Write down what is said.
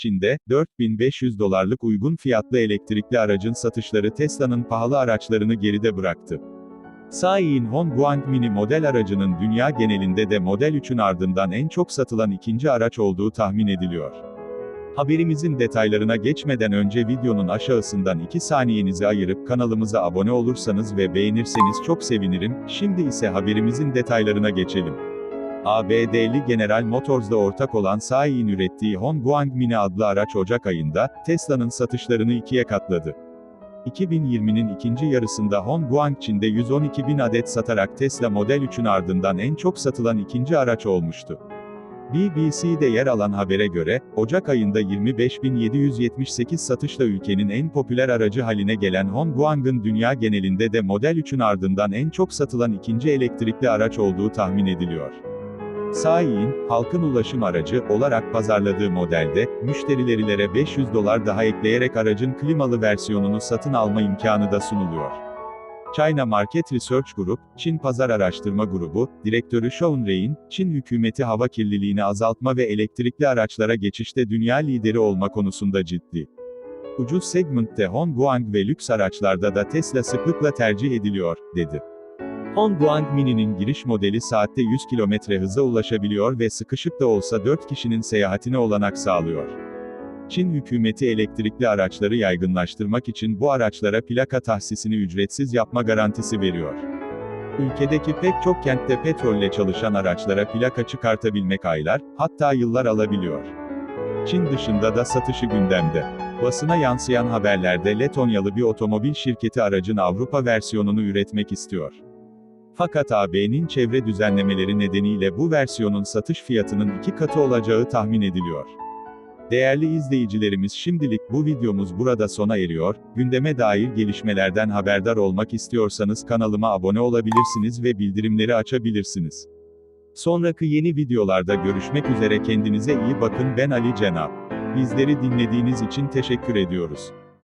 Çin'de, 4500 dolarlık uygun fiyatlı elektrikli aracın satışları Tesla'nın pahalı araçlarını geride bıraktı. Saiyin Hongguang Mini model aracının dünya genelinde de Model 3'ün ardından en çok satılan ikinci araç olduğu tahmin ediliyor. Haberimizin detaylarına geçmeden önce videonun aşağısından 2 saniyenizi ayırıp kanalımıza abone olursanız ve beğenirseniz çok sevinirim, şimdi ise haberimizin detaylarına geçelim. ABD'li General Motors'da ortak olan Saiyin ürettiği Hongguang Mini adlı araç Ocak ayında, Tesla'nın satışlarını ikiye katladı. 2020'nin ikinci yarısında Hongguang Çin'de 112 bin adet satarak Tesla Model 3'ün ardından en çok satılan ikinci araç olmuştu. BBC'de yer alan habere göre, Ocak ayında 25.778 satışla ülkenin en popüler aracı haline gelen Hongguang'ın dünya genelinde de Model 3'ün ardından en çok satılan ikinci elektrikli araç olduğu tahmin ediliyor. Saiyin, halkın ulaşım aracı olarak pazarladığı modelde, müşterilere 500 dolar daha ekleyerek aracın klimalı versiyonunu satın alma imkanı da sunuluyor. China Market Research Group, Çin Pazar Araştırma Grubu, Direktörü Shaun Ray'in, Çin hükümeti hava kirliliğini azaltma ve elektrikli araçlara geçişte dünya lideri olma konusunda ciddi. Ucuz segmentte Hongguang ve lüks araçlarda da Tesla sıklıkla tercih ediliyor, dedi. Hongguang Mini'nin giriş modeli saatte 100 km hıza ulaşabiliyor ve sıkışık da olsa 4 kişinin seyahatine olanak sağlıyor. Çin hükümeti elektrikli araçları yaygınlaştırmak için bu araçlara plaka tahsisini ücretsiz yapma garantisi veriyor. Ülkedeki pek çok kentte petrolle çalışan araçlara plaka çıkartabilmek aylar, hatta yıllar alabiliyor. Çin dışında da satışı gündemde. Basına yansıyan haberlerde Letonyalı bir otomobil şirketi aracın Avrupa versiyonunu üretmek istiyor. Fakat AB'nin çevre düzenlemeleri nedeniyle bu versiyonun satış fiyatının iki katı olacağı tahmin ediliyor. Değerli izleyicilerimiz şimdilik bu videomuz burada sona eriyor, gündeme dair gelişmelerden haberdar olmak istiyorsanız kanalıma abone olabilirsiniz ve bildirimleri açabilirsiniz. Sonraki yeni videolarda görüşmek üzere kendinize iyi bakın ben Ali Cenap. Bizleri dinlediğiniz için teşekkür ediyoruz.